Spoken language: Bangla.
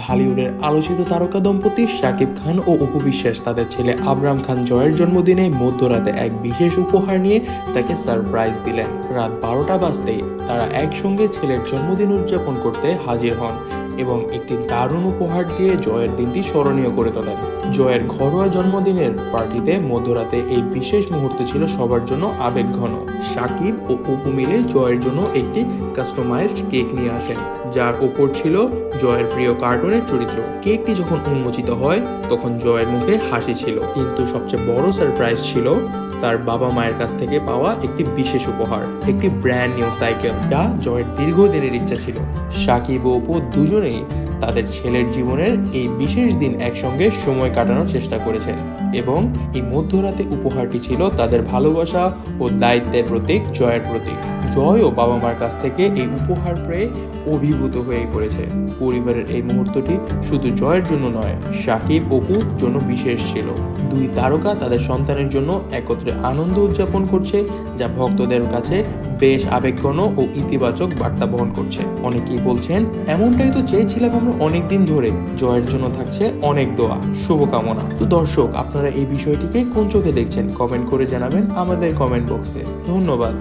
ঢালিউডের আলোচিত তারকা দম্পতি শাকিব খান ও অপু বিশ্বাস তাদের ছেলে আবরাম খান জয়ের জন্মদিনে মধ্যরাতে এক বিশেষ উপহার নিয়ে তাকে সারপ্রাইজ দিলেন। রাত বারোটা বাজতেই তারা একসঙ্গে ছেলের জন্মদিন উদযাপন করতে হাজির হন। এবং একটি দারুণ উপহার দিয়ে জয়ের দিনটি স্মরণীয় করে তোলেন। জয়ের ঘরোয়া জন্মদিনের পার্টিতে মধ্যরাতে এই বিশেষ মুহূর্ত ছিল সবার জন্য আবেগঘন সাকিব ও অপু মিলে জয়ের জন্য একটি কাস্টমাইজড কেক নিয়ে আসেন, যার ওপর ছিল জয়ের প্রিয় কার্টুনের চরিত্র। কেকটি যখন উন্মোচিত হয়, তখন জয়ের মুখে হাসি ছিল, কিন্তু সবচেয়ে বড় সারপ্রাইজ ছিল তার বাবা মায়ের কাছ থেকে পাওয়া একটি বিশেষ উপহার, একটি ব্র্যান্ড নিউ সাইকেল যা জয়ের দীর্ঘদিনের ইচ্ছা ছিল। সাকিব ও অপু দুজনেই তাদের ছেলের জীবনের এই বিশেষ দিন একসঙ্গে সময় কাটানোর চেষ্টা করেছেন এবং এই মধ্যরাতে উপহারটি ছিল তাদের ভালোবাসা ও দায়িত্বের প্রতীক জয়ের প্রতীক। জয় ও বাবা মার কাছ থেকে এই উপহার পেয়ে অভিভূত হয়ে পড়েছে। পরিবারের এই মুহূর্তটি শুধু জয়ের জন্য নয়, সাকিব অপুর জন্য বিশেষ ছিল। দুই তারকা তাদের সন্তানের জন্য একত্রে আনন্দ উদযাপন করছে, যা ভক্তদের কাছে বেশ আবেগঘন ও ইতিবাচক বার্তা বহন করছে। অনেকেই বলছেন, এমনটাই তো চেয়েছিলাম আমরা অনেকদিন ধরে। জয়ের জন্য থাকছে অনেক দোয়া, শুভকামনা। তো দর্শক, আপনারা এই বিষয়টিকে কোন চোখে দেখছেন? কমেন্ট করে জানাবেন আমাদের কমেন্ট বক্সে। ধন্যবাদ।